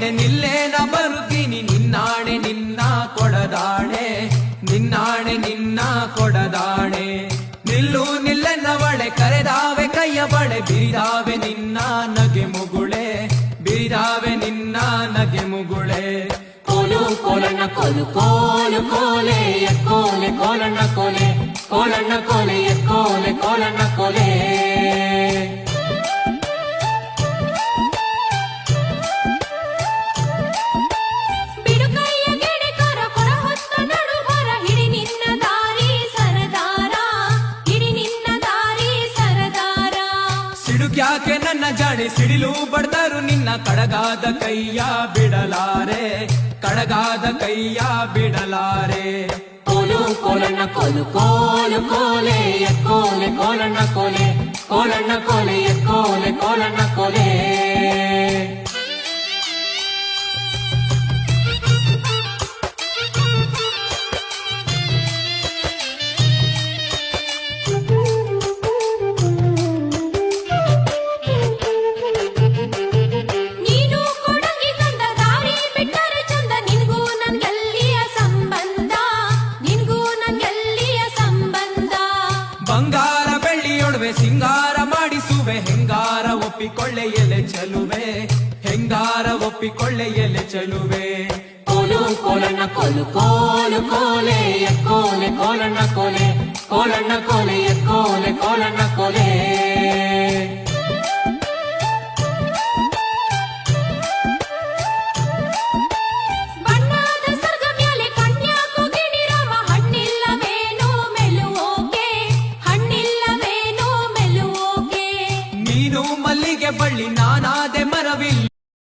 ಹಿಂದೆ ನಿಲ್ಲೇನ ಬರುತ್ತೀನಿ ನಿನ್ನಾಣೆ ನಿನ್ನ ಕೊಡದಾಣೆ, ನಿನ್ನಾಣೆ ನಿನ್ನ ಕೊಡದಾಣೆ. ನಿಲ್ಲು ನಿಲ್ಲೆನ್ನವಳೆ ಕರೆದಾವೆ ಕೈಯ ಬಳೆ, ಬಿರಿದಾವೆ ನಿನ್ನ ನಗೆ ಮುಗುಳೆ, ಬಿರಿದಾವೆ ನಿನ್ನ ನಗೆ ಮುಗುಳೆ. ಕೋಲು ಕೋಲಣ್ಣ ಕೋಲು ಕೋಲು ಕೋಲೆ ಕೋಲೆ, ಕೋಲಣ್ಣ ಕೋಲೆ ಕೋಲಣ್ಣ ಕೋಲೆ ಕೋಲೆ, ಕೋಲಣ್ಣ ಕೋಲೆ. ಸಿಡುಕ್ಯಾಕೆ ನನ್ನ ಜಾಡಿ ಸಿಡಿಲು ಬಡ್ತಾರು ನಿನ್ನ ಕಡಗಾದ ಕೈಯ ಬಿಡಲಾರೆ, ಕಡಗಾದ ಕೈಯ ಬಿಡಲಾರೆ. ಕೋಲು ಕೋಲಣ್ಣ ಕೋಲು ಕೋಲು ಕೋಲೆ ಕೋಲೆ ಕೋಲಣ್ಣ ಕೋಲೆ ಕೋಲಣ್ಣ ಕೋಲೆ ಕೋಲೆ ಕೋಲಣ್ಣ ಕೋಲೆ. ಬಂಗಾರ ಬೆಳ್ಳಿಯೊಡವೆ ಸಿಂಗಾರ ಮಾಡಿಸುವೆ. ಹೆಂಗಾರ ಒಪ್ಪಿಕೊಳ್ಳೆ ಎಲೆ ಚೆಲುವೆ. ಹೆಂಗಾರ ಒಪ್ಪಿಕೊಳ್ಳೆ ಎಲೆ ಚೆಲುವೆ. ಕೋಲು ಕೋಲಣ್ಣ ಕೋಲು ಕೋಲು ಕೋಲೆ ಕೋಲೆ ಕೋಲಣ್ಣ ಕೋಲೆ ಕೋಲಣ್ಣ ಕೋಲೆ ಕೋಲೆ ಕೋಲಣ್ಣ ಕೋಲೆ. ನೀನು ಮಲ್ಲಿಗೆ ಬಳ್ಳಿ ನಾನಾದೆ ಮರವಿಲ್ಲ.